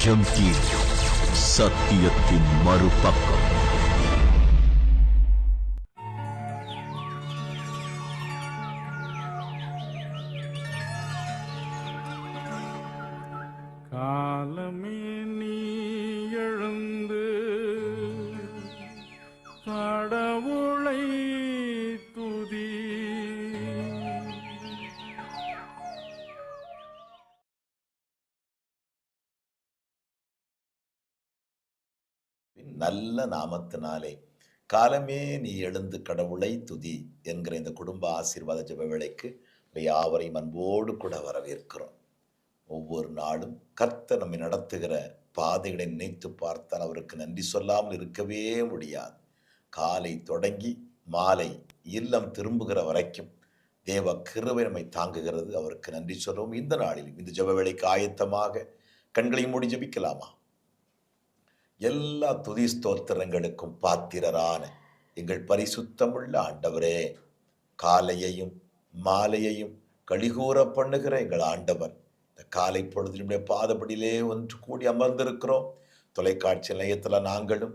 நிஜம் டிவி சத்தியத்தின் மறுபக்கம். நல்ல நாமத்தினாலே. காலமே நீ எழுந்து கடவுளை துதி என்கிற இந்த குடும்ப ஆசீர்வாத ஜெப வேளைக்கு யாவரையும் அன்போடு கூட வரவேற்கிறோம். ஒவ்வொரு நாளும் கர்த்த நம்மை நடத்துகிற பாதைகளை நினைத்து பார்த்தால் அவருக்கு நன்றி சொல்லாமல் இருக்கவே முடியாது. காலை தொடங்கி மாலை இல்லம் திரும்புகிற வரைக்கும் தேவ கிருவை நம்மை தாங்குகிறது. அவருக்கு நன்றி சொல்லவும். இந்த நாளிலும் இந்த ஜெப வேலைக்கு ஆயத்தமாக கண்களை மூடி ஜபிக்கலாமா? எல்லா துதி ஸ்தோத்திரங்களுக்கும் பாத்திரரான எங்கள் பரிசுத்தமுள்ள ஆண்டவரே காலையையும் மாலையையும் கழிகூற பண்ணுகிற எங்கள் ஆண்டவர். இந்த காலை பொழுதினுடைய பாதப்படியிலே ஒன்று கூடி அமர்ந்திருக்கிறோம். தொலைக்காட்சி நிலையத்தில் நாங்களும்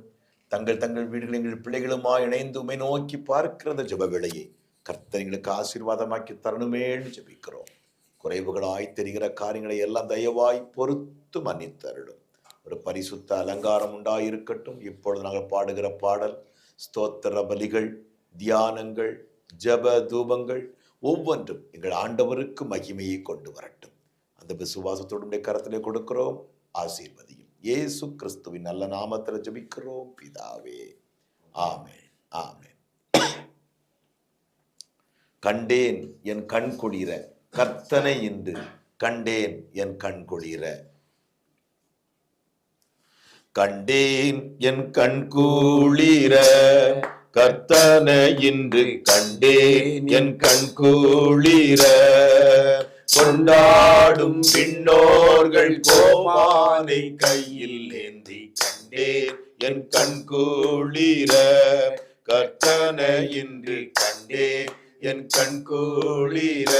தங்கள் தங்கள் வீடுகளில் எங்கள் பிள்ளைகளுமா இணைந்து உமை நோக்கி பார்க்கிற அந்த ஜெப வேளையை கர்த்தர் எங்களுக்கு ஆசீர்வாதமாக்கி தரணுமேன்னு ஜெபிக்கிறோம். குறைவுகளாய் தெரிகிற காரியங்களை எல்லாம் தயவாய் பொறுத்து மன்னித்தருளும். ஒரு பரிசுத்த அலங்காரம் உண்டாயிருக்கட்டும். இப்பொழுது நாங்கள் பாடுகிற பாடல் ஸ்தோத்திர பலிகள் தியானங்கள் ஜப தூபங்கள் ஒவ்வொன்றும் எங்கள் ஆண்டவருக்கு மகிமையை கொண்டு வரட்டும். அந்த விசுவாசத்தோடு கரத்திலே கொடுக்கிறோம். ஆசீர்வதியும். ஏசு கிறிஸ்துவின் நல்ல நாமத்தில் ஜபிக்கிறோம். பிதாவே ஆமேன் ஆமேன். கண்டேன் என் கண் குளிர. கர்த்தனை இன்று கண்டேன் என் கண் குளிர. கண்டேன் என் கண் கூளிர. கர்த்தன இன்று கண்டேன் என் கண் கூளிர. கொண்டாடும் பின்னோர்கள் கோமானை கையில் ஏந்தி கண்டேன் என் கண் கூளிர. கர்த்தன இன்று கண்டேன் என் கண் கூளிர.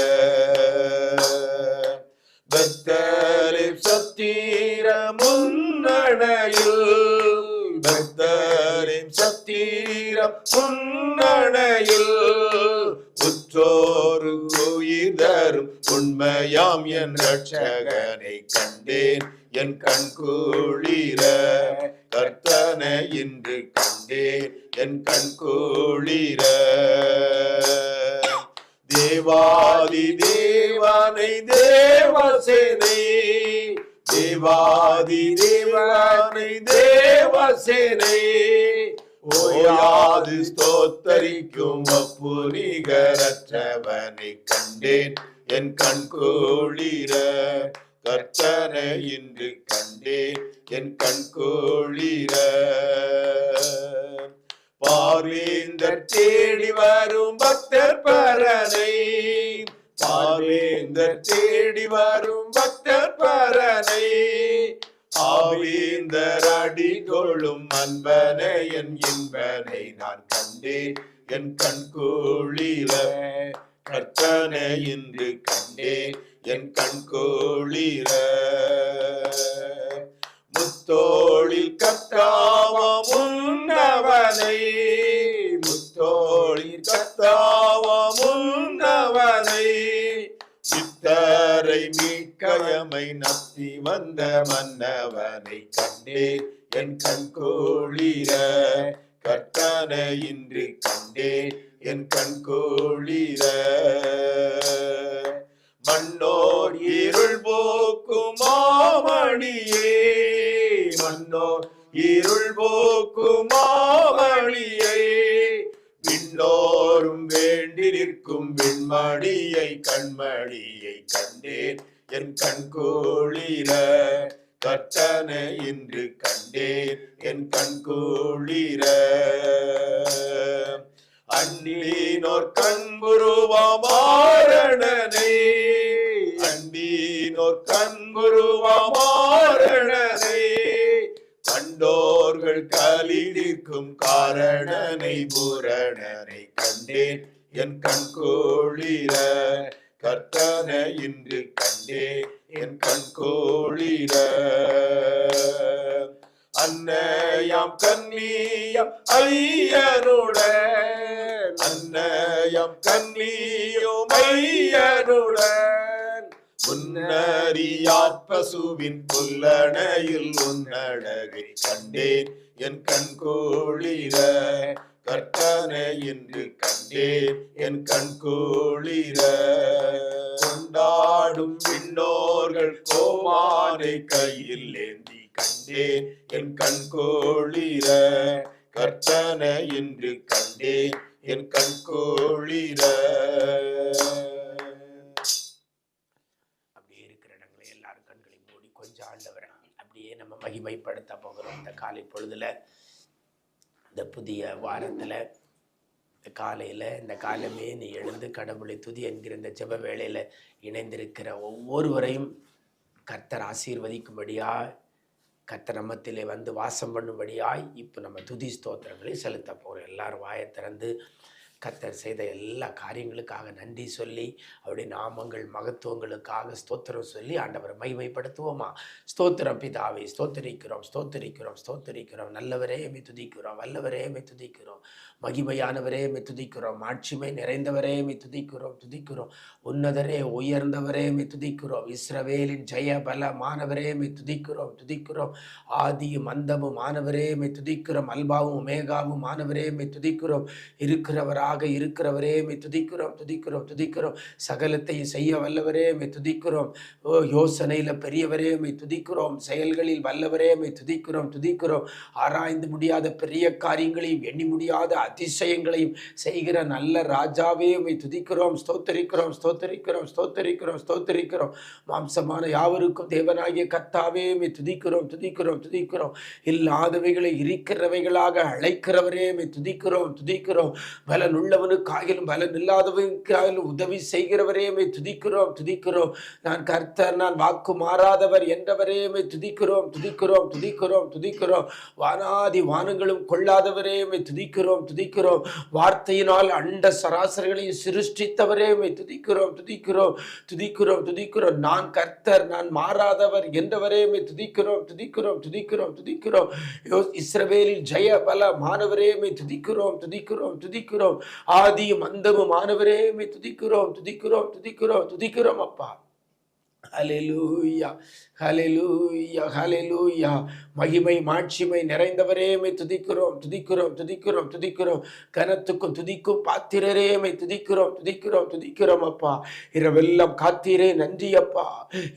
பக்தரை சத்தீர முன்னணையில் பக்தரின் சத்தீரம் முன்னணையில் உற்றோரு உயிர் தரும் உண்மையாம் என் ரட்சகனை கண்டேன். என் கண் கூழிர கர்த்தனை இன்று கண்டேன். என் கண் கூழிர தேவாதி தேவனை தேவசேனை தேவாதி தேவனை தேவசேனை ஓயாது ஸ்தோத்தரிக்கும் அப்புரிகரற்றவனை கண்டேன். என் கண் கோளிர கர்த்தனை இன்று கண்டேன். என் கண் கோளிர பார்வேந்தர் தேடி வரும் பக்தர் பரனை. பார்வேந்தர் தேடி வரும் பக்தர் பரனை. ஆவேந்தர் அடிகொள்ளும் அன்பனை என் இன்பனை நான் கண்டேன். என் கண் கோளில கர்த்தனை இன்று கண்டேன். என் கண் முத்தோழி முத்தோளில் கத்தாவ முன்னவனை முத்தோழி கத்தாவ முன்னவனை சித்தரை மீட்கயமை நத்தி வந்த மன்னவனை கண்டேன் என் கண் கோழிர கட்டனை இன்று கண்டேன் என் கண் கோழிர மன்னோர் இருள் போக்கும் மாமணியே மன்னோர் இருள் போக்கும் மாமணியை விண்ணோரும் வேண்டி நிற்கும் விண்மணியை கண்மணியை கண்டேன். என் கண் கோளிர கட்டனை இன்று கண்டேன். என் கண் கோளிர கண்குருவாரணனை கண்புருவமாரணனை கண்குருவாரணனை கண்புருவமாரணனை கண்டோர்கள் கலிடிக்கும் காரணனை பூரணனை கண்டேன். என் கண் கோழிர கர்த்தனை இன்று கண்டேன். என் கண் கோழிர அன்னையாம் கன்னியம் ஐயனுடன் அன்னையாம் கன்னியும் ஐயனுடன் முன்னறியார் பசுவின் புல்லணையில் உன்னழகை கண்டேன். என் கண் கோழிர கற்பனை என்று கண்டேன். என் கண் கோழிர கொண்டாடும் விண்ணோர்கள் கோமானை கையில் ஏந்தி கண்டேன். என் கண் கோழிர கற்பனை என்று கண்டேன். என் கண் கோழிர. மகிமைப்படுத்த போகிறோம். இந்த காலை பொழுதில் இந்த புதிய வாரத்தில் இந்த காலையில் இந்த காலமே நீ எழுந்து கடவுளை துதி என்கிற இந்த ஜெப வேளையில் இணைந்திருக்கிற ஒவ்வொருவரையும் கர்த்தர் ஆசீர்வதிக்கும்படியாய் கர்த்தர் நம்மத்திலே வந்து வாசம் பண்ணும்படியாய் இப்போ நம்ம துதி ஸ்தோத்திரங்களை செலுத்த போகிறோம் எல்லாரும் வாயை திறந்து கர்த்தர் செய்த எல்லா காரியங்களுக்காக நன்றி சொல்லி அவருடைய நாமங்கள் மகத்துவங்களுக்காக ஸ்தோத்திரம் சொல்லி ஆண்டவரை மகிமைப்படுத்துவோமா? ஸ்தோத்திரம் பிதாவை ஸ்தோத்தரிக்கிறோம் ஸ்தோத்தரிக்கிறோம் ஸ்தோத்தரிக்கிறோம். நல்லவரே மெய் துதிக்கிறோம் வல்லவரே மெய் துதிக்கிறோம். மகிமையானவரே மெய் துதிக்கிறோம். ஆட்சிமை நிறைந்தவரே மெய் துதிக்கிறோம் துதிக்கிறோம். உன்னதரே உயர்ந்தவரே மெய் துதிக்கிறோம். இஸ்ரவேலின் ஜெய பல மாணவரே மெய் துதிக்கிறோம் துதிக்கிறோம். ஆதியும் அந்தமும் மாணவரே மெய் துதிக்கிறோம். அல்பாவும் மேகாவும் மாணவரே மெய் துதிக்கிறோம் இருக்கிறவராக இருக்கிறவரே மே துதிக்கிறோம் துதிக்கிறோம் துதிக்கிறோம். சகலத்தையும் செய்ய வல்லவரே மே துதிக்கிறோம். ஓ யோசனையில் பெரியவரே மே துதிக்கிறோம். செயல்களில் வல்லவரே மே துதிக்கிறோம் துதிக்கிறோம். ஆராய்ந்து முடியாத பெரிய காரியங்களையும் எண்ணி முடியாத அதிசயங்களையும் செய்கிற நல்ல ராஜாவே மெய் துதிக்கிறோம் ஸ்தோத்தரிக்கிறோம் ஸ்தோத்தரிக்கிறோம் ஸ்தோத்தரிக்கிறோம் ஸ்தோத்தரிக்கிறோம். மாம்சமான யாவருக்கும் தேவனாகிய கத்தாவே மே துதிக்கிறோம் துதிக்கிறோம் துதிக்கிறோம். இல்லாதவைகளை இருக்கிறவைகளாக அழைக்கிறவரே மே துதிக்கிறோம் துதிக்கிறோம். பலன் உள்ளவனுக்காகிலும் பலன் இல்லாதவனுக்காகிலும் உதவி செய்கிறவரையுமே துதிக்கிறோம் துதிக்கிறோம். நான் கர்த்தர் நான் வாக்கு மாறாதவர் என்றவரையுமே துதிக்கிறோம் துதிக்கிறோம் துதிக்கிறோம் துதிக்கிறோம். வானாதி வானங்களும் கொள்ளாதவரையுமே துதிக்கிறோம் துதிக்கிறோம். வார்த்தையினால் அண்ட சராசரிகளையும் சிருஷ்டித்தவரையுமே துதிக்கிறோம் துதிக்கிறோம் துதிக்கிறோம் துதிக்கிறோம். நான் கர்த்தர் நான் மாறாதவர் என்றவரையுமே துதிக்கிறோம் துதிக்கிறோம் துதிக்கிறோம் துதிக்கிறோம். இஸ்ரவேலில் ஜெய பல மாணவரையுமே துதிக்கிறோம் துதிக்கிறோம் துதிக்கிறோம். ஆதியும் அந்தமும் மாணவரே துதிக்கிறோம் துதிக்கிறோம் துதிக்கிறோம் துதிக்கிறோம் அப்பா. ஹலெலூயா ஹலெலூயா ஹலெலூயா மகிமை மாட்சிமை நிறைந்தவரேமை துதிக்கிறோம் துதிக்கிறோம் துதிக்கிறோம் துதிக்கிறோம். கனத்துக்கும் துதிக்கும் பாத்திரரேமை துதிக்கிறோம் துதிக்கிறோம் துதிக்கிறோம் அப்பா. இரவெல்லாம் காத்தீரே நன்றி அப்பா.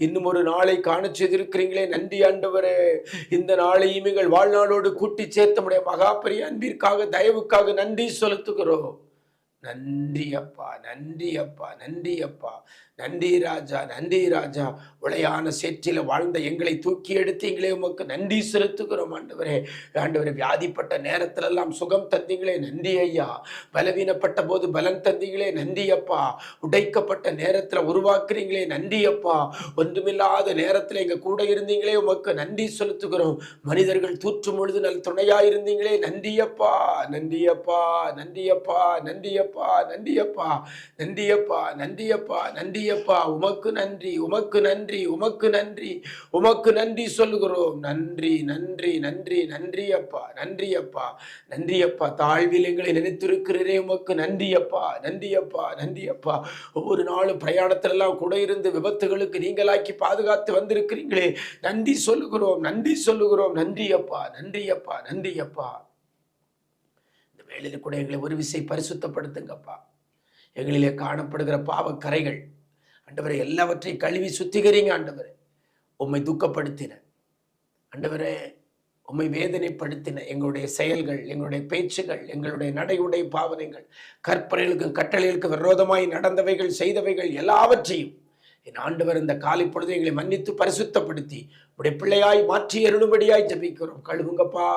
இன்னும் ஒரு நாளை காண செய்திருக்கிறீங்களே நன்றி ஆண்டவரே. இந்த நாளையும் எங்கள் வாழ்நாளோடு கூட்டி சேர்த்த முடிய மகாபரிய அன்பிற்காக தயவுக்காக நன்றி செலுத்துகிறோம். நன்றி அப்பா நன்றி அப்பா நன்றி அப்பா. நன்றி ராஜா நன்றி ராஜா. உளையான சேற்றில வாழ்ந்த எங்களை தூக்கி எடுத்தீங்களே உமக்கு. நன்றி செலுத்துகிறோம் ஆண்டவரே. ஆண்டவரே வியாதிப்பட்ட நேரத்திலெல்லாம் சுகம் தந்தீங்களே. நன்றி ஐயா. பலவீனப்பட்ட போது பலன் தந்தீங்களே. நன்றி அப்பா. உடைக்கப்பட்ட நேரத்தில் உருவாக்குறீங்களே. நன்றி அப்பா. ஒன்றுமில்லாத நேரத்தில் எங்க கூட இருந்தீங்களே உமக்கு. நன்றி செலுத்துகிறோம். மனிதர்கள் தூற்றும் பொழுது நல்ல துணையா இருந்தீங்களே. நன்றியப்பா நன்றியப்பா நன்றியப்பா நன்றியப்பா நன்றியப்பா நன்றியப்பா நன்றியப்பா அப்பா உமக்கு நன்றி உமக்கு நன்றி உமக்கு நன்றி உமக்கு நன்றி சொல்லுகிறோம். நன்றி நன்றி நன்றி நன்றி அப்பா நன்றி அப்பா நன்றி அப்பா தாழ்வில் எங்களை நினைத்திருக்கிறீரே உமக்கு நன்றி அப்பா நன்றி அப்பா நன்றி அப்பா ஒவ்வொரு நாளும் பிரயாணத்திலெல்லாம் கூட இருந்து விபத்துகளுக்கு நீங்களாக்கி பாதுகாத்து வந்திருக்கிறீங்களே. நன்றி சொல்லுகிறோம் நன்றி சொல்லுகிறோம். நன்றி அப்பா நன்றி அப்பா நன்றி அப்பா இந்த வேலையில் கூட எங்களை ஒரு விசை பரிசுத்தப்படுத்துங்கப்பா. எங்களிலே காணப்படுகிற பாவக்கரைகள் ஆண்டவரை எல்லாவற்றையும் கழுவி சுத்திகரிங்க ஆண்டவரே. உம்மை துக்கப்படுத்தின. ஆண்டவரே உம்மை வேதனைப்படுத்தின எங்களுடைய செயல்கள் எங்களுடைய பேச்சுகள் எங்களுடைய நடை உடை பாவனைகள் கற்பனைகளுக்கும் கட்டளைகளுக்கு விரோதமாய் நடந்தவைகள் செய்தவைகள் எல்லாவற்றையும் என் ஆண்டவர் இந்த காலை பொழுது எங்களை மன்னித்து பரிசுத்தப்படுத்தி உடைய பிள்ளையாய் மாற்றி அருளும்படியாய் ஜபிக்கிறோம். கழுவுங்கப்பா.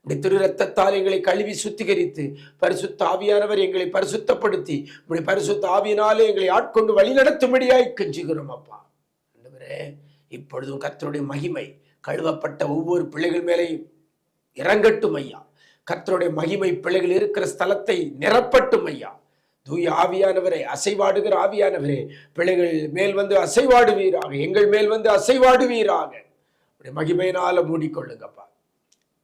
உடைய திரு ரத்தத்தால் எங்களை கழுவி சுத்திகரித்து பரிசுத்த ஆவியானவர் எங்களை பரிசுத்தப்படுத்தி உடைய பரிசுத்த ஆவியினாலே எங்களை ஆட்கொண்டு வழி நடத்தும்படியாய் கெஞ்சுகிறோம் அப்பா. ஆண்டவரே இப்பொழுதும் கத்தருடைய மகிமை கழுவப்பட்ட ஒவ்வொரு பிள்ளைகள் மேலேயும் இறங்கட்டும் ஐயா. கத்தருடைய மகிமை பிள்ளைகள் இருக்கிற ஸ்தலத்தை நிரப்பட்டும் ஐயா. தூய ஆவியானவரே அசைவாடுகிற ஆவியானவரே பிள்ளைகள் மேல் வந்து அசைவாடுவீராக எங்கள் மேல் வந்து அசைவாடுவீராக. உடைய மகிமையினால மூடிக்கொள்ளுங்கப்பா.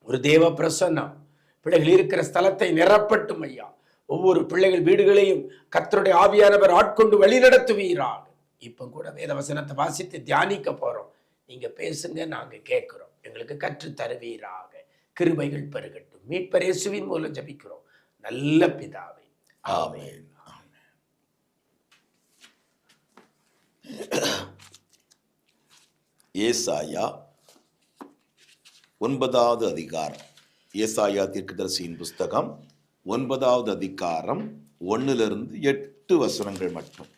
ஒரு தேவ பிரசன்னம். பிள்ளைகள் இருக்கிற ஸ்தலத்தை நிரப்பட்டும் ஐயா. ஒவ்வொரு பிள்ளைகள் வீடுகளையும் கத்தருடைய ஆவியானவர் ஆட்கொண்டு வழிநடத்துவீராக. இப்போ கூட வேத வசனத்தை வாசித்து தியானிக்க போறோம். நீங்க பேசுங்க நாங்க கேட்கிறோம். எங்களுக்கு கற்று தருவீராக. கிருபைகள் பெருகட்டும். மீட்பரேசுவின் மூலம் ஜபிக்கிறோம். நல்ல பிதா. ஆமென் ஏசாயா ஒன்பதாவது அதிகாரம். ஏசாயா தீர்க்கதரிசியின் புஸ்தகம் ஒன்பதாவது அதிகாரம் ஒன்னிலிருந்து எட்டு வசனங்கள் மட்டும்.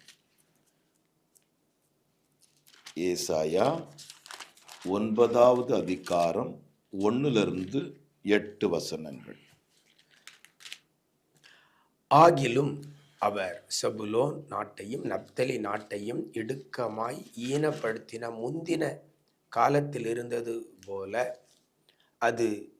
ஏசாயா ஒன்பதாவது அதிகாரம் ஒன்னிலிருந்து எட்டு வசனங்கள். ஆகிலும் அவர் செபுலோன் நாட்டையும் நப்தலி நாட்டையும் இடுக்கமாய் ஈனப்படுத்தின முந்தின காலத்தில் இருந்தது போல அது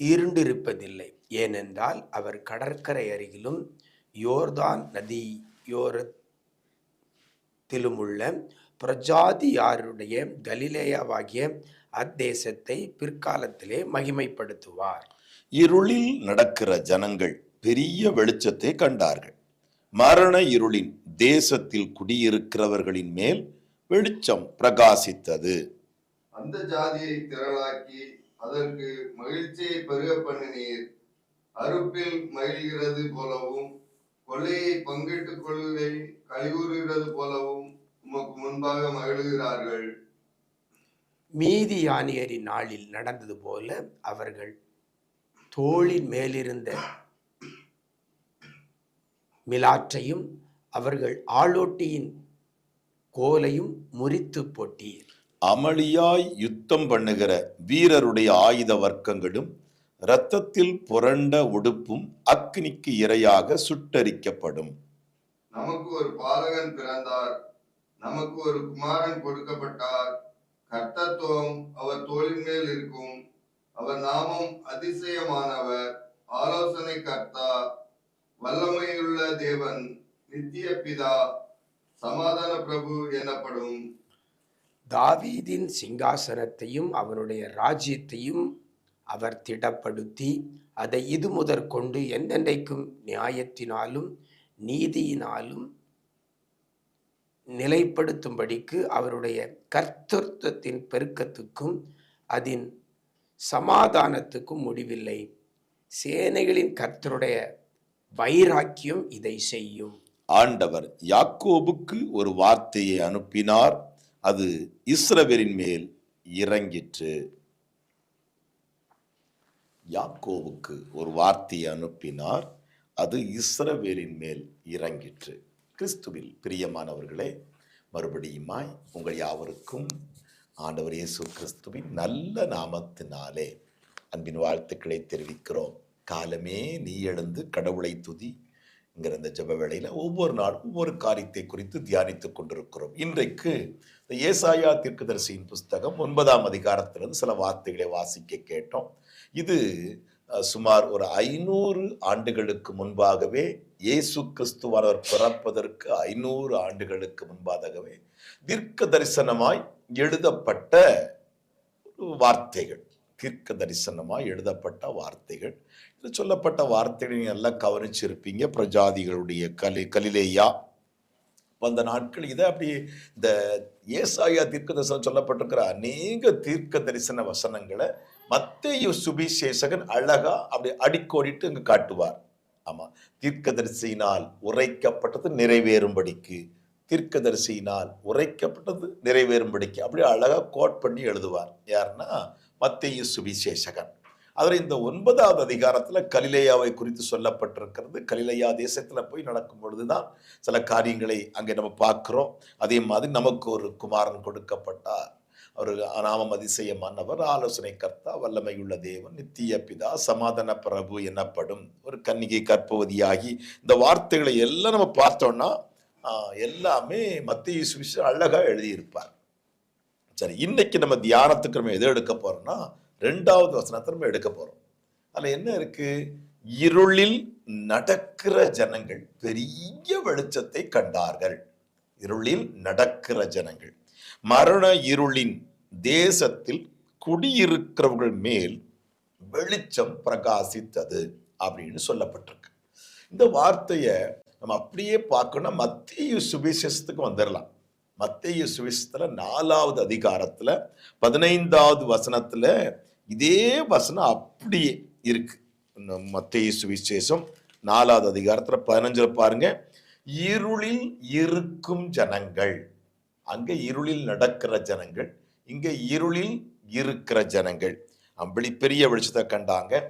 இருண்டிருப்பதில்லை. ஏனென்றால் அவர் கடற்கரை அருகிலும் யோர்தான் நதியோரத்திலுமுள்ள பிரஜாதியாருடைய கலிலேயாவாகிய அத்தேசத்தை பிற்காலத்திலே மகிமைப்படுத்துவார். இருளில் நடக்கிற ஜனங்கள் பெரிய வெளிச்சத்தை கண்டார்கள். மரண இருளின் தேசத்தில் குடியிருக்கிறவர்களின் மேல் வெளிச்சம் பிரகாசித்தது. அந்த ஜாதியை திரளாக்கி அதற்கு மகிழ்ச்சியை பெருக பண்ணினீர். அறுப்பில் மகிழ்கிறது போலவும் கொள்ளையை பங்கிட்டுக் கொள்வதை கழிவுறுகிறது போலவும் உமக்கு முன்பாக மகிழ்கிறார்கள். மீதியானியரின் நாளில் நடந்தது போல அவர்கள் தோளின் மேலிருந்த மிலாற்றையும் அவர்கள் ஆளோட்டியின் கோலையும் முறித்து போட்டீர். அமளியாய் யுத்தம் பண்ணுகிற வீரருடைய ஆயுத வர்க்கங்களும் இரத்தத்தில் புரண்ட உடுப்பும் அக்னிக்கு இரையாக சுட்டரிக்கப்படும். நமக்கு ஒரு பாலகன் பிறந்தார். நமக்கு ஒரு குமாரன் கொடுக்கப்பட்டார். கர்த்தத்துவம் அவர் தோளின் மேல் இருக்கும். அவர் நாமம் அதிசயமானவர். ஆலோசனை கர்த்தா வல்லமையுள்ள தேவன் நித்திய பிதா சமாதான பிரபு எனப்படும். தாவீதின் சிங்காசனத்தையும் அவனுடைய ராஜ்யத்தையும் அவர் திடப்படுத்தி அதை இது முதற்கொண்டு எந்தெந்தைக்கும் நியாயத்தினாலும் நீதியினாலும் நிலைப்படுத்தும்படிக்கு அவருடைய கர்த்தத்துவத்தின் பெருக்கத்துக்கும் அதன் சமாதானத்துக்கும் முடிவில்லை. சேனைகளின் கர்த்தருடைய வைராக்கியம் இதை செய்யும். ஆண்டவர் யாக்கோபுக்கு ஒரு வார்த்தையை அனுப்பினார். அது இஸ்ரவேலின் மேல் இறங்கிற்று. யாக்கோவுக்கு ஒரு வார்த்தையை அனுப்பினார். அது இஸ்ரவேலின் மேல் இறங்கிற்று. கிறிஸ்துவில் பிரியமானவர்களே மறுபடியுமாய் உங்கள் யாவருக்கும் ஆண்டவர் இயேசு கிறிஸ்துவின் நல்ல நாமத்தினாலே அன்பின் வாழ்த்துக்களை தெரிவிக்கிறோம். காலமே நீ எழுந்து கடவுளை துதி என்கிற அந்த ஜப வேளையில் ஒவ்வொரு நாள் ஒவ்வொரு காரியத்தை குறித்து தியானித்துக் கொண்டிருக்கிறோம். இன்றைக்கு இந்த ஏசாயா தீர்க்கதரிசியின் புஸ்தகம் ஒன்பதாம் அதிகாரத்திலிருந்து சில வார்த்தைகளை வாசிக்க கேட்டோம். இது சுமார் ஒரு ஐநூறு ஆண்டுகளுக்கு முன்பாகவே இயேசு கிறிஸ்துவானவர் பிறப்பதற்கு ஐநூறு ஆண்டுகளுக்கு முன்பாகவே தீர்க்க தரிசனமாய் எழுதப்பட்ட வார்த்தைகள். தீர்க்க தரிசனமாய் எழுதப்பட்ட வார்த்தைகள். சொல்லப்பட்ட வார்த்தைகளை நீங்க கவனிச்சிருப்பீங்க. பிரஜாதிகளுடைய கலி கலிலேயா. அந்த நாட்கள் இதை அப்படி இந்த ஏசாயா தீர்க்க தரிசனம் சொல்லப்பட்டிருக்கிற அநேக தீர்க்க தரிசன வசனங்களை மத்திய சுபிசேஷகன் அழகா அப்படி அடிக்கோடிட்டு இங்கே காட்டுவார். ஆமா தீர்க்கதரிசியினால் உரைக்கப்பட்டது நிறைவேறும்படிக்கு. தீர்க்கதரிசியினால் உரைக்கப்பட்டது நிறைவேறும்படிக்கு. அப்படி அழகாக கோட் பண்ணி எழுதுவார். யாருன்னா மத்திய சுவிசேஷகன். அதில் இந்த ஒன்பதாவது அதிகாரத்தில் கலிலேயாவை குறித்து சொல்லப்பட்டிருக்கிறது. கலிலேயா தேசத்தில் போய் நடக்கும் பொழுது தான் சில காரியங்களை அங்கே நம்ம பார்க்குறோம். அதே மாதிரி நமக்கு ஒரு குமாரன் கொடுக்கப்பட்டார். அவர் நாமம் அதிசயமானவர் ஆலோசனை கர்த்தா வல்லமையுள்ள தேவன் நித்திய பிதா சமாதான பிரபு எனப்படும் ஒரு கன்னிகை கற்பவதியாகி இந்த வார்த்தைகளை எல்லாம் நம்ம பார்த்தோம்னா எல்லாமே மத்திய சுவிசு அழகாக எழுதியிருப்பார். சரி இன்னைக்கு நம்ம தியானத்துக்கு நம்ம எதை எடுக்க போறோம்னா ரெண்டாவது வசனத்தை நம்ம எடுக்க போறோம். அதுல என்ன இருக்கு? இருளில் நடக்கிற ஜனங்கள் பெரிய வெளிச்சத்தை கண்டார்கள். இருளில் நடக்கிற ஜனங்கள். மரண இருளின் தேசத்தில் குடியிருக்கிறவர்கள் மேல் வெளிச்சம் பிரகாசித்தது அப்படின்னு சொல்லப்பட்டிருக்கு. இந்த வார்த்தையை நம்ம அப்படியே பார்க்கணும் மத்திய சுவிசேஷத்துக்கு வந்துடலாம் மத்திய சுவிசேஷத்தில் நாலாவது அதிகாரத்துல பதினைந்தாவது வசனத்துல இதே வசனம் அப்படியே இருக்கு. மத்திய சுவிசேஷம் நாலாவது அதிகாரத்துல பதினஞ்சுல பாருங்க. இருளில் இருக்கும் ஜனங்கள். அங்க இருளில் நடக்கிற ஜனங்கள் இங்க இருளில் இருக்கிற ஜனங்கள். அப்படி பெரிய வெளிச்சத்தை கண்டாங்க.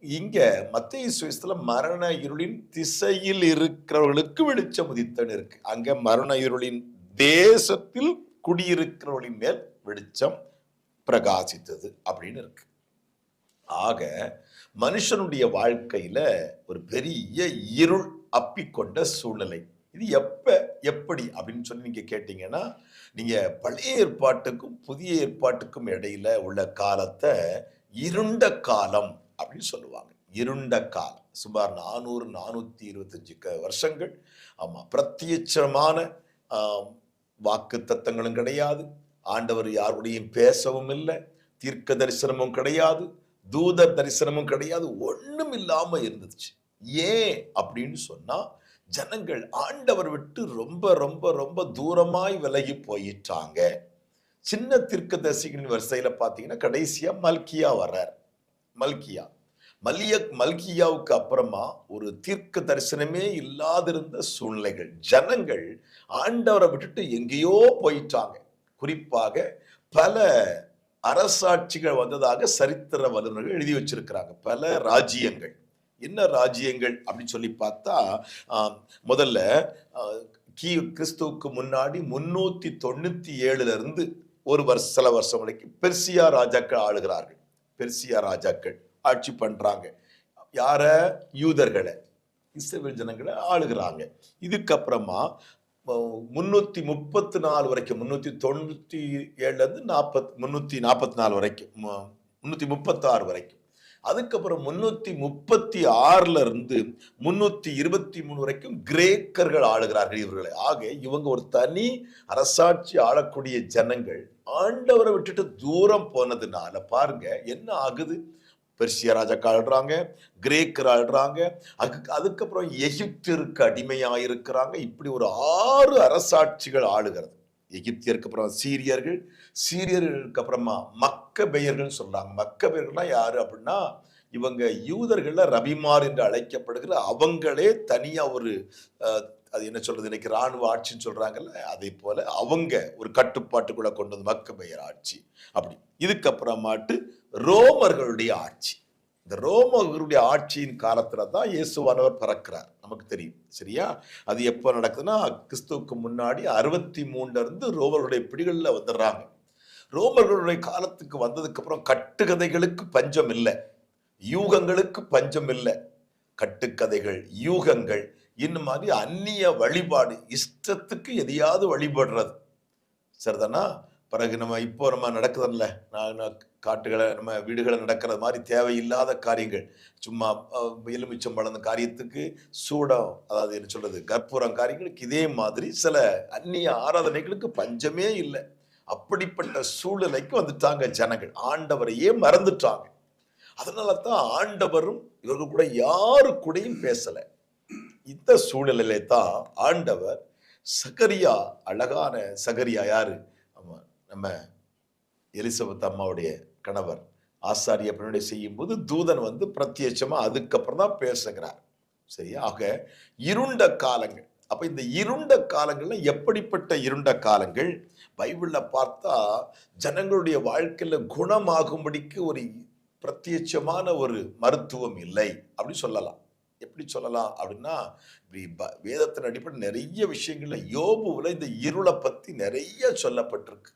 இங்க மத்திய சுவிசத்துல மரண இருளின் திசையில் இருக்கிறவர்களுக்கு வெளிச்சம் உதித்தன்னு இருக்கு. அங்க மரண இருளின் தேசத்தில் குடியிருக்கிறவர்களின் மேல் வெளிச்சம் பிரகாசித்தது அப்படின்னு இருக்கு. ஆக மனுஷனுடைய வாழ்க்கையில ஒரு பெரிய இருள் அப்பிக்கொண்ட சூழ்நிலை. இது எப்ப எப்படி அப்படின்னு சொல்லி நீங்க கேட்டீங்கன்னா நீங்க பழைய ஏற்பாட்டுக்கும் புதிய ஏற்பாட்டுக்கும் இடையில உள்ள காலத்தை இருண்ட காலம் அப்படின்னு சொல்லுவாங்க. இருண்ட காலம். சுமார் நானூறு நானூத்தி இருபத்தஞ்சு க வருஷங்கள். ஆமா பிரத்யட்சமான வாக்கு தத்தங்களும் கிடையாது. ஆண்டவர் யாருடையும் பேசவும் இல்லை தீர்க்க தரிசனமும் கிடையாது தூதர் தரிசனமும் கிடையாது ஒன்றும் இல்லாமல் இருந்துச்சு. ஏன் அப்படின்னு சொன்னால் ஜனங்கள் ஆண்டவர் விட்டு ரொம்ப ரொம்ப ரொம்ப தூரமாய் விலகி போயிட்டாங்க. சின்ன தீர்க்கதரிசிகளின் வரிசையில் பார்த்தீங்கன்னா கடைசியாக மல்கியா வர்றார். மல்கியா. மல்லிய மல்கியாவுக்கு அப்புறமா ஒரு தீர்க்க தரிசனமே இல்லாதிருந்த சூழ்நிலைகள் ஜனங்கள் ஆண்டவரை விட்டுட்டு எங்கேயோ போயிட்டாங்க. குறிப்பாக பல அரசாட்சிகள் வந்ததாக சரித்திர வல்லுநர்கள் எழுதி வச்சிருக்கிறாங்க. பல ராஜ்யங்கள். என்ன ராஜ்யங்கள் அப்படின்னு சொல்லி பார்த்தா முதல்ல கி கிறிஸ்துவுக்கு முன்னாடி முன்னூத்தி தொண்ணூத்தி ஏழுல இருந்து ஒரு வருஷ சில வருஷம் வரைக்கும் பெர்சியா ராஜாக்கள் ஆளுகிறார்கள். பெர்சியா ராஜாக்கள் ஆட்சி பண்றாங்க. யார? யூதர்களை. இஸ்ரேல் ஜனங்களை ஆளுகிறாங்க. இதுக்கப்புறமா அஹ், முன்னூத்தி முப்பத்தி நாலு வரைக்கும் முன்னூத்தி தொண்ணூத்தி ஏழுல இருந்து நாற்பத் முன்னூத்தி நாற்பத்தி நாலு வரைக்கும் மு- முன்னூத்தி வரைக்கும். அதுக்கப்புறம் முன்னூத்தி முப்பத்தி ஆறுல இருந்து முன்னூத்தி இருபத்தி மூணு வரைக்கும் கிரேக்கர்கள் ஆளுகிறார்கள் இவர்களை. ஆக இவங்க ஒரு தனி அரசாட்சி ஆளக்கூடிய ஜனங்கள். ஆண்டவரை விட்டுட்டு தூரம் போனதுனால பாருங்க என்ன ஆகுது? பெர்சிய ராஜாக்கள் ஆளுறாங்க கிரேக்கர் ஆளுறாங்க. அதுக்கு அதுக்கப்புறம் எகிப்திற்கு அடிமையாக இருக்கிறாங்க. இப்படி ஒரு ஆறு அரசாட்சிகள் ஆளுகிறது. எகிப்தியருக்கு அப்புறம் சீரியர்கள் சீரியர்களுக்கு அப்புறமா மக்க பெயர்கள்னு சொல்றாங்க. மக்க பெயர்கள்னா யாரு அப்படின்னா இவங்க யூதர்களில் ரபிமார் என்று அழைக்கப்படுகிற அவங்களே தனியாக ஒரு அது என்ன சொல்றது இன்னைக்கு ராணுவ ஆட்சின்னு சொல்றாங்கல்ல அதே போல அவங்க ஒரு கட்டுப்பாட்டுக்குள்ள கொண்டு வந்து மக்க பெயர் ஆட்சி. அப்படி. இதுக்கப்புறமாட்டு ரோமர்களுடைய ஆட்சி. இந்த ரோமர்களுடைய ஆட்சியின் காலத்துல தான் இயேசுவானவர் பறக்கிறார். நமக்கு தெரியும். சரியா? அது எப்போ நடக்குதுன்னா கிறிஸ்துவுக்கு முன்னாடி அறுபத்தி மூணுல இருந்து ரோமர்களுடைய பிடிகளில் வந்துடுறாங்க. ரோமர்களுடைய காலத்துக்கு வந்ததுக்கு அப்புறம் கட்டுக்கதைகளுக்கு பஞ்சம் இல்லை. யூகங்களுக்கு பஞ்சம் இல்லை. கட்டுக்கதைகள் யூகங்கள் இன்னும் மாதிரி அந்நிய வழிபாடு இஷ்டத்துக்கு எதையாவது வழிபடுறது. சரிதானா? பிறகு நம்ம இப்போ நம்ம நடக்குதுல்ல நான் காட்டுகளை நம்ம வீடுகளை நடக்கிறது மாதிரி தேவையில்லாத காரியங்கள். சும்மா எலுமிச்சம் பழந்த காரியத்துக்கு சூடம் அதாவது என்ன சொல்றது கற்பூரம் காரியங்களுக்கு இதே மாதிரி சில அந்நிய ஆராதனைகளுக்கு பஞ்சமே இல்லை. அப்படிப்பட்ட சூழ்நிலைக்கு வந்துட்டாங்க ஜனங்கள். ஆண்டவரையே மறந்துட்டாங்க. அதனால தான் ஆண்டவரும் இவர்கள் கூட யாரு கூடயும் பேசலை. இந்த சூழ்நிலையில தான் ஆண்டவர் சகரியா அழகான சகரியா யாரு? நம்ம எலிசபெத் அம்மாவுடைய கணவர் ஆசாரிய பணியை செய்யும்போது தூதன் வந்து பிரத்யட்சமா அதுக்கப்புறம் தான் பேசுகிறார். சரியா? ஆக இருண்ட காலங்கள். அப்ப இந்த இருண்ட காலங்கள்ல எப்படிப்பட்ட இருண்ட காலங்கள்? பைபிள்ல பார்த்தா ஜனங்களுடைய வாழ்க்கையில குணமாகும்படிக்கு ஒரு பிரத்யட்சமான ஒரு மருத்துவம் இல்லை அப்படி சொல்லலாம். எப்படி சொல்லலாம் அப்படின்னா வேதத்தின் அடிப்படை நிறைய விஷயங்கள்ல யோபுவில் இந்த இருளை பத்தி நிறைய சொல்லப்பட்டிருக்கு.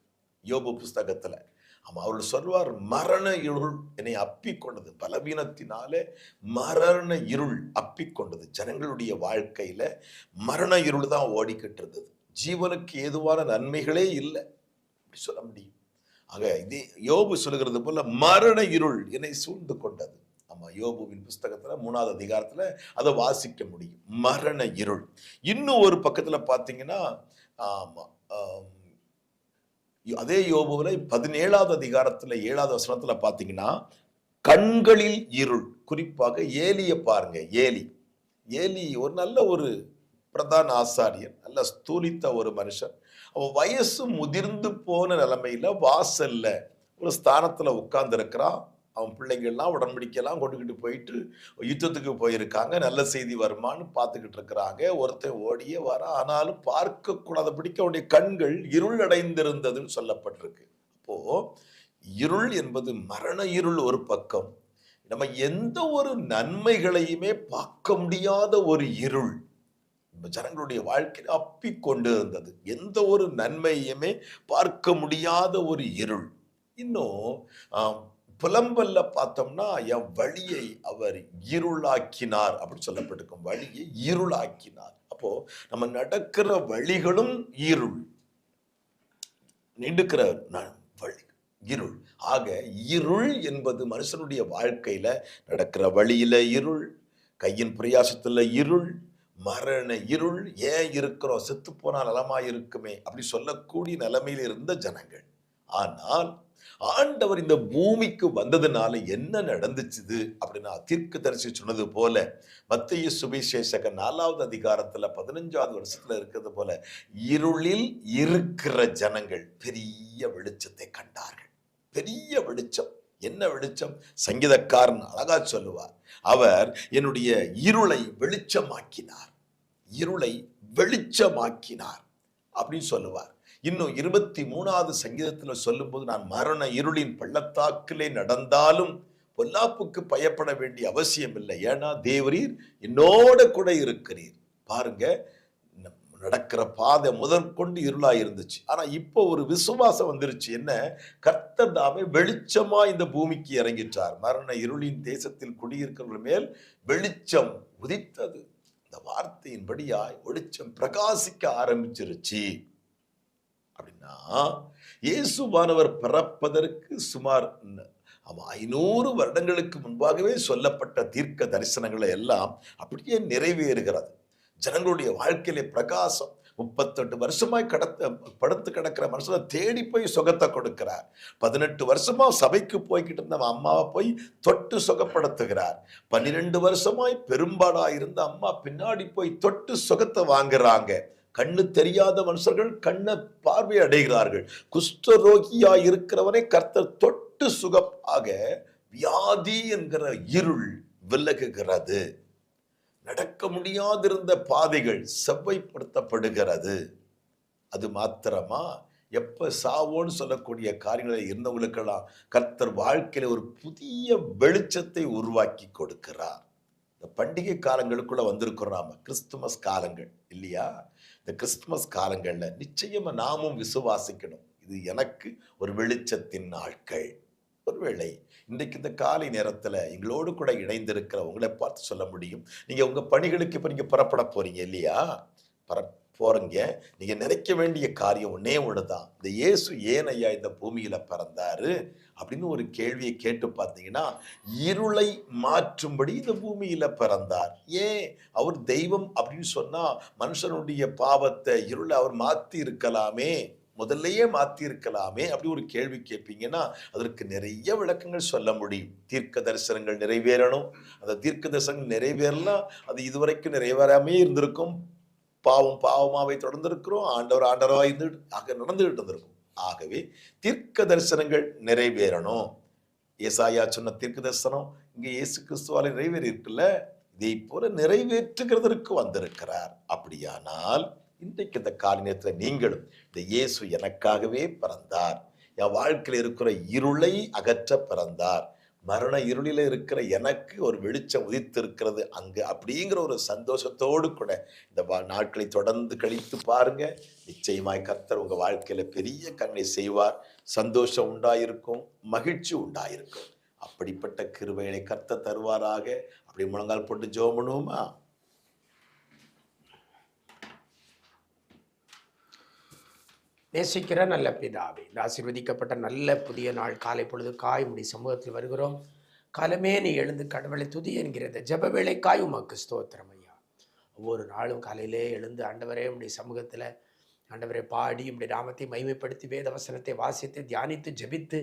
யோபு புஸ்தகத்தில் ஆமாம் அவர் சொல்வார் மரண இருள் என்னை அப்பிக்கொண்டது. பலவீனத்தினாலே மரண இருள் அப்பிக்கொண்டது. ஜனங்களுடைய வாழ்க்கையில் மரண இருள் தான் ஓடிக்கிட்டு இருந்தது. ஜீவனுக்கு ஏதுவான நன்மைகளே இல்லை. அப்படி சொல்ல முடியும். ஆக இதே யோபு சொல்கிறது போல மரண இருள் என்னை சூழ்ந்து கொண்டது. ஆமாம் யோபுவின் புஸ்தகத்தில் மூணாவது அதிகாரத்தில் அதை வாசிக்க முடியும். மரண இருள். இன்னும் ஒரு பக்கத்தில் பார்த்தீங்கன்னா ஆமாம் அதே யோபுவில் பதினேழாவது அதிகாரத்தில் ஏழாவது வசனத்தில் பார்த்தீங்கன்னா கண்களில் இருள். குறிப்பாக ஏலியை பாருங்க ஏலி. ஏலி ஒரு நல்ல ஒரு பிரதான ஆசாரியர் நல்ல ஸ்தூலித்த ஒரு மனுஷன். அவன் வயசு முதிர்ந்து போன நிலைமையில வாசல்ல ஒரு ஸ்தானத்துல உட்கார்ந்து இருக்கிறான் அவன் பிள்ளைங்கள்லாம் உடன்படிக்கைலாம் கொண்டுக்கிட்டு போயிட்டு யுத்தத்துக்கு போயிருக்காங்க. நல்ல செய்தி வருமான்னு பார்த்துக்கிட்டு இருக்கிறாங்க ஒருத்தன் ஓடியே வர ஆனாலும் பார்க்கக்கூடாத பிடிக்க அவனுடைய கண்கள் இருள் அடைந்திருந்ததுன்னு சொல்லப்பட்டிருக்கு. அப்போது இருள் என்பது மரண இருள் ஒரு பக்கம். நம்ம எந்த ஒரு நன்மைகளையுமே பார்க்க முடியாத ஒரு இருள் நம்ம ஜனங்களுடைய வாழ்க்கையில் அப்பி கொண்டு இருந்தது எந்த ஒரு நன்மையுமே பார்க்க முடியாத ஒரு இருள். இன்னும் ஆம், புலம்பல்ல பார்த்தோம்னா என் வழியை அவர் இருளாக்கினார் அப்படின்னு சொல்லப்பட்டிருக்கும். வழியை இருளாக்கினார். அப்போ நம்ம நடக்கிற வழிகளும் இருள். நீண்டுக்கிற ந- வழி இருள். ஆக இருள் என்பது மனுஷனுடைய வாழ்க்கையில நடக்கிற வழியில இருள் கையின் பிரயாசத்துல இருள் மரண இருள் ஏன் இருக்கிறோம்? செத்து போனால் நலமா இருக்குமே அப்படி சொல்லக்கூடிய நிலைமையில் இருந்த ஜனங்கள். ஆனால் ஆண்டவர் இந்த பூமிக்கு வந்ததுனால என்ன நடந்துச்சுது அப்படின்னா தீர்க்க தரிசி சொன்னது போல மத்திய சுவிசேஷக நாலாவது அதிகாரத்துல பதினஞ்சாவது வருஷத்துல இருக்கிறது போல இருளில் இருக்கிற ஜனங்கள் பெரிய வெளிச்சத்தை கண்டார்கள். பெரிய வெளிச்சம். என்ன வெளிச்சம்? சங்கீதக்காரன் அழகா சொல்லுவார். அவர் என்னுடைய இருளை வெளிச்சமாக்கினார். இருளை வெளிச்சமாக்கினார் அப்படின்னு சொல்லுவார். இன்னும் இருபத்தி மூணாவது சங்கீதத்தில் சொல்லும்போது நான் மரண இருளின் பள்ளத்தாக்கிலே நடந்தாலும் பொல்லாப்புக்கு பயப்பட வேண்டிய அவசியம் இல்லை. ஏன்னா தேவரீர் என்னோட கூட இருக்கிறீர். பாருங்க ந- நடக்கிற பாதை முதற்கொண்டு இருளா இருந்துச்சு. ஆனா இப்போ ஒரு விசுவாசம் வந்துருச்சு. என்ன? கர்த்தர் தாமே வெளிச்சமா இந்த பூமிக்கு இறங்கிட்டார். மரண இருளின் தேசத்தில் குடியிருக்கிறவர்கள் மேல் வெளிச்சம் உதித்தது. இந்த வார்த்தையின்படியாய் வெளிச்சம் பிரகாசிக்க ஆரம்பிச்சிருச்சு. அப்படின்னா இயேசுவானவர் பிறப்பதற்கு சுமார் ந- ஐநூறு வருடங்களுக்கு முன்பாகவே சொல்லப்பட்ட தீர்க்க தரிசனங்களை எல்லாம் அப்படியே நிறைவேறுகிறது. ஜனங்களுடைய வாழ்க்கையிலே பிரகாசம். முப்பத்தெட்டு வருஷமாய் கடத்த படுத்து கிடக்கிற மனுஷனை தேடி போய் சுகத்தை கொடுக்கிறார். பதினெட்டு வருஷமா சபைக்கு போய்கிட்டு இருந்த அவன் அம்மாவை போய் தொட்டு சுகப்படுத்துகிறார். பன்னிரெண்டு வருஷமாய் பெரும்பாடாக இருந்த அம்மா பின்னாடி போய் தொட்டு சுகத்தை வாங்குறாங்க. கண்ணு தெரியாத மனுஷர்கள் கண்ணை பார்வை அடைகிறார்கள். குஷ்டரோகியா இருக்கிறவனை கர்த்தர் தொட்டு சுகமாக வியாதி என்கிற இருள் விலகுகிறது. நடக்க முடியாதிருந்த பாதைகள் செவ்வைப்படுத்தப்படுகிறது. அது மாத்திரமா? எப்ப சாவோன்னு சொல்லக்கூடிய காரியங்களை இருந்தவங்களுக்கெல்லாம் கர்த்தர் வாழ்க்கையில ஒரு புதிய வெளிச்சத்தை உருவாக்கி கொடுக்கிறார். இந்த பண்டிகை காலங்களுக்குள்ளே வந்திருக்கிறோம் நாம. கிறிஸ்துமஸ் காலங்கள் இல்லையா? இந்த கிறிஸ்துமஸ் காலங்களில் நிச்சயமாக நாமும் விசுவாசிக்கணும். இது எனக்கு ஒரு வெளிச்சத்தின் நாட்கள். ஒருவேளை இன்றைக்கு இந்த காலை நேரத்தில் எங்களோடு கூட இணைந்திருக்கிற உங்களை பார்த்து சொல்ல முடியும். நீங்கள் உங்கள் பணிகளுக்கு இப்போ நீங்கள் புறப்பட போகிறீங்க இல்லையா? பர போறீங்க. நீங்க நினைக்க வேண்டிய காரியம் ஒன்னே தான் இந்த இயேசு ஏன் ஐயா இந்த பூமியில பிறந்தாரு? அப்படின்னு ஒரு கேள்வியை கேட்டு பார்த்தீங்கன்னா இருளை மாற்றும்படி இந்த பூமியில பிறந்தார். ஏன்? அவர் தெய்வம் அப்படின்னு சொன்னா மனுஷனுடைய பாவத்தை இருளை அவர் மாத்தி இருக்கலாமே முதல்லயே மாத்தி இருக்கலாமே அப்படி ஒரு கேள்வி கேட்பீங்கன்னா அதற்கு நிறைய விளக்கங்கள் சொல்ல முடியும். தீர்க்க தரிசனங்கள் நிறைவேறணும். அந்த தீர்க்க தரிசனங்கள் நிறைவேறலாம். அது இதுவரைக்கும் நிறைவேறாமே இருந்திருக்கும். பாவம் பாவமாவை தொடர்ந்திருக்கிறோம். ஆண்டவர் ஆண்டவராக இருந்து ஆக நடந்துகிட்டு இருந்திருக்கும் ஆகவே தீர்க்க தரிசனங்கள் நிறைவேறணும். ஏசாயா சொன்ன தீர்க்க தரிசனம் இங்கே இயேசு கிறிஸ்துவால நிறைவேறி இருக்குல்ல இதை போல நிறைவேற்றுகிறதற்கு வந்திருக்கிறார். அப்படியானால் இன்றைக்கு இந்த காலை நேரத்தில் நீங்களும் இந்த இயேசு எனக்காகவே பிறந்தார். என் வாழ்க்கையில் இருக்கிற இருளை அகற்ற பிறந்தார். மரண இருளில இருக்கிற எனக்கு ஒரு வெளிச்சம் உதித்திருக்கிறது அங்கு அப்படிங்கிற ஒரு சந்தோஷத்தோடு கூட இந்த வா- நாட்களை தொடர்ந்து கழித்து பாருங்க. நிச்சயமாய் கர்த்தர் உங்கள் வாழ்க்கையில் பெரிய கண்ணை செய்வார். சந்தோஷம் உண்டாயிருக்கும் மகிழ்ச்சி உண்டாயிருக்கும். அப்படிப்பட்ட கிருவைகளை கர்த்தர் தருவாராக. அப்படி முழங்கால் போட்டு ஜோமனுமா பண்ணுவோமா நேசிக்கிற நல்ல பிதாவே இந்த ஆசீர்வதிக்கப்பட்ட நல்ல புதிய நாள் காலை பொழுது காய் முடி சமூகத்தில் வருகிறோம். காலமே நீ எழுந்து கடவுளை துதி என்கிறது ஜெப காய் உமக்கு ஸ்தோத்திரம் ஐயா. ஒவ்வொரு நாளும் காலையிலே எழுந்து ஆண்டவரே உடைய சமூகத்தில் ஆண்டவரை பாடி உடைய நாமத்தை மைமைப்படுத்தி வேத வசனத்தை வாசித்து தியானித்து ஜெபித்து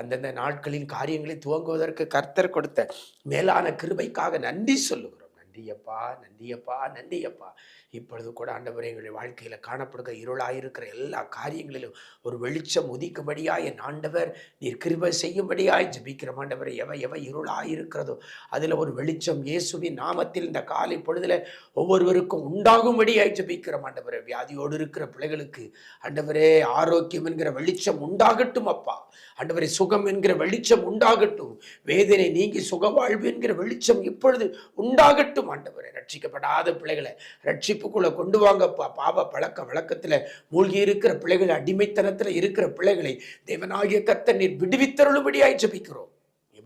அந்தந்த நாட்களின் காரியங்களை துவங்குவதற்கு கர்த்தர் கொடுத்த மேலான கிருபைக்காக நன்றி சொல்லுகிறோம். நன்றியப்பா நன்றியப்பா நன்றியப்பா. இப்பொழுது கூட ஆண்டவரே எங்களுடைய வாழ்க்கையில் காணப்படுகிற இருளாயிருக்கிற எல்லா காரியங்களிலும் ஒரு வெளிச்சம் உதிக்கும்படியாய் என் ஆண்டவர் நீர் கிருபை செய்யும்படியாய் ஜபிக்கிற ஆண்டவர். எவ எவ இருளாயிருக்கிறதோ அதில் ஒரு வெளிச்சம் இயேசுவின் நாமத்தில் இந்த காலை பொழுதில் ஒவ்வொருவருக்கும் உண்டாகும்படியாய் ஜபிக்கிற ஆண்டவரே. வியாதியோடு இருக்கிற பிள்ளைகளுக்கு ஆண்டவரே ஆரோக்கியம் என்கிற வெளிச்சம் உண்டாகட்டும் அப்பா. ஆண்டவரே சுகம் என்கிற வெளிச்சம் உண்டாகட்டும். வேதனை நீங்கி சுகவாழ்வு என்கிற வெளிச்சம் இப்பொழுது உண்டாகட்டும் ஆண்டவரே ரட்சிக்கப்படாத பிள்ளைகளை ரட்சிப்புக்குள்ளே கொண்டு வாங்கப்பா பாவ பழக்க வழக்கத்துல மூழ்கி இருக்கிற பிள்ளைகள் அடிமைத்தனத்துல இருக்கிற பிள்ளைகளை தேவனாகிய கத்த நீர் விடுவித்தருளும்படியாய் ஜபிக்கிறோம்.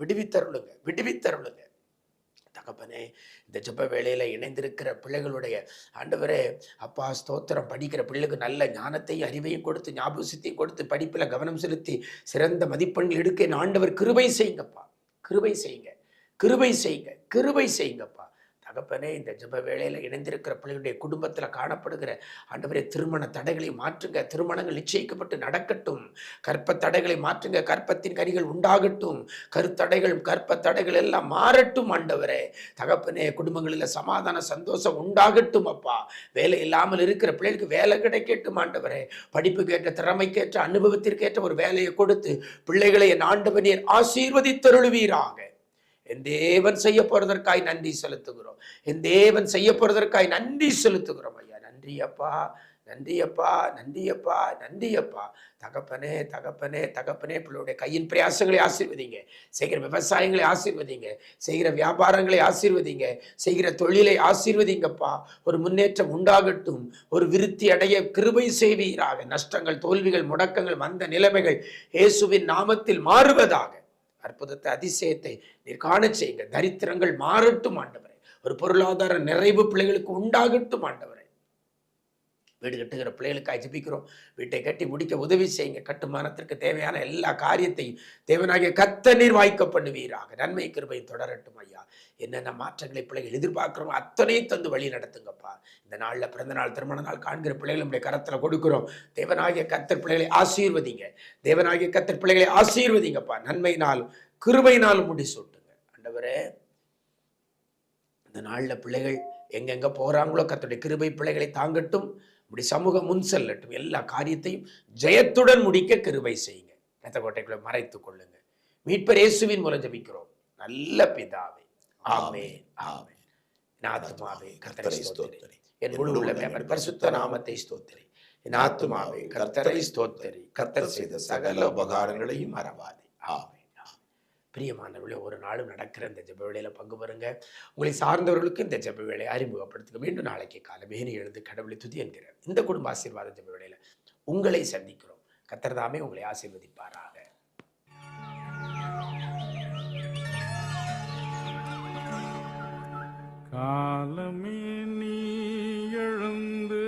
விடுவித்தருளுங்க விடுவித்தருளுங்க. தகப்பனே இந்த ஜெப வேலையில் இணைந்திருக்கிற பிள்ளைகளுடைய ஆண்டவரே அப்பா ஸ்தோத்திரம். படிக்கிற பிள்ளைகளுக்கு நல்ல ஞானத்தையும் அறிவையும் கொடுத்து ஞாபகத்தையும் கொடுத்து படிப்புல கவனம் செலுத்தி சிறந்த மதிப்பெண்கள் எடுக்க ஆண்டவர் கிருபை செய்யுங்கப்பா. கிருபை செய்யுங்க கிருபை செய்யுங்க கிருபை செய்யுங்கப்பா. தகப்பனே இந்த ஜப வேளையில் இணைந்திருக்கிற பிள்ளைகளுடைய குடும்பத்தில் காணப்படுகிற ஆண்டவரே திருமண தடைகளை மாற்றுங்க. திருமணங்கள் நிச்சயிக்கப்பட்டு நடக்கட்டும். கற்ப தடைகளை மாற்றுங்க. கற்பத்தின் கரிகள் உண்டாகட்டும். கருத்தடைகள் கற்ப தடைகள் எல்லாம் மாறட்டும் ஆண்டவரே. தகப்பனே குடும்பங்களில் சமாதான சந்தோஷம் உண்டாகட்டும் அப்பா. வேலை இல்லாமல் இருக்கிற பிள்ளைகளுக்கு வேலை கிடைக்கட்டும் ஆண்டவரே. படிப்புக்கேற்ற திறமைக்கேற்ற அனுபவத்திற்கேற்ற ஒரு வேலையை கொடுத்து பிள்ளைகளை என் ஆண்டவனியர் ஆசீர்வதித்தருளுவீராக. என் தேவன் செய்ய போறதற்காய் நன்றி செலுத்துகிறோம். என் தேவன் செய்ய போறதற்காய் நன்றி செலுத்துகிறோம் ஐயா. நன்றி அப்பா நன்றியப்பா நன்றியப்பா நன்றியப்பா தகப்பனே தகப்பனே தகப்பனே பிள்ளையுடைய கையின் பிரயாசங்களை ஆசீர்வதிங்க. செய்கிற விவசாயங்களை ஆசீர்வதிங்க. செய்கிற வியாபாரங்களை ஆசீர்வதிங்க. செய்கிற தொழிலை ஆசீர்வதிங்கப்பா. ஒரு முன்னேற்றம் உண்டாகட்டும். ஒரு விருத்தி அடைய கிருபை செய்வீராக. நஷ்டங்கள் தோல்விகள் முடக்கங்கள் வந்த நிலைமைகள் இயேசுவின் நாமத்தில் மாறுவதாக. அற்புதத்தை அதிசயத்தை நீர் காண செய்யுங்க. தரித்திரங்கள் மாறட்டும் ஆண்டவரே. ஒரு பொருளாதார நிறைவு பிள்ளைகளுக்கு உண்டாகட்டும் ஆண்டவரே. வீடு கட்டுகிற பிள்ளைகளுக்காக அஜிபிக்கிறோம் வீட்டை கட்டி முடிக்க உதவி செய்யுங்க. கட்டுமானத்திற்கு தேவையான எல்லா காரியத்தையும் தேவனாகிய கத்த நீர் வாய்க்க பண்ணுவீராக. நன்மை கிருபை தொடரட்டும் ஐயா. என்னென்ன மாற்றங்களை பிள்ளைகள் எதிர்பார்க்குறோம் அத்தனையும் தந்து வழி நடத்துங்கப்பா. இந்த நாளில் பிறந்த நாள் திருமண நாள் காண்கிற பிள்ளைகள் நம்முடைய கரத்தில் கொடுக்குறோம். தேவனாகிய கத்தர் பிள்ளைகளை ஆசீர்வதிங்க. தேவனாகிய கத்தர் பிள்ளைகளை ஆசீர்வதிங்கப்பா. நன்மையினாலும் கிருபையினாலும் முடி சூட்டுங்க. ஆண்டவரே இந்த நாளில் பிள்ளைகள் எங்கெங்கே போகிறாங்களோ கர்த்தருடைய கிருபை பிள்ளைகளை தாங்கட்டும். இப்படி சமூகம் முன் செல்லட்டும். எல்லா காரியத்தையும் ஜெயத்துடன் முடிக்க கிருபை செய்யுங்க. ரத்தக்கோட்டைக்குள்ள மறைத்து கொள்ளுங்க. மீட்பர் இயேசுவின் மூலம் ஜெபிக்கிறோம். நல்ல பிதாவே. ஆமே ஆமே என் ஆத்துமாவே கர்த்தரை ஸ்தோத்திரி. என் முழு உள்ளமே அவர் பரிசுத்த நாமத்தை ஸ்தோத்திரி. என் ஆத்துமாவே கர்த்தரை ஸ்தோத்திரி. கர்த்தர் செய்த சகல உபகாரங்களையும் மறவாதே. ஆமே பிரியமானவர்களே ஒரு நாளும் நடக்கிற இந்த ஜெப வேளையில பங்கு பெறுங்க. உங்களை சார்ந்தவர்களுக்கு இந்த ஜெப வேலையை அறிமுகப்படுத்துங்க. மீண்டும் நாளைக்கு காலமேனி எழுந்து கடவுளை துதி என்கிற இந்த குடும்ப ஆசீர்வாத ஜெப வேளையில உங்களை சந்திக்கிறோம். கத்தர்தாமே உங்களை ஆசீர்வதிப்பாராக காலமே நீ எழுந்து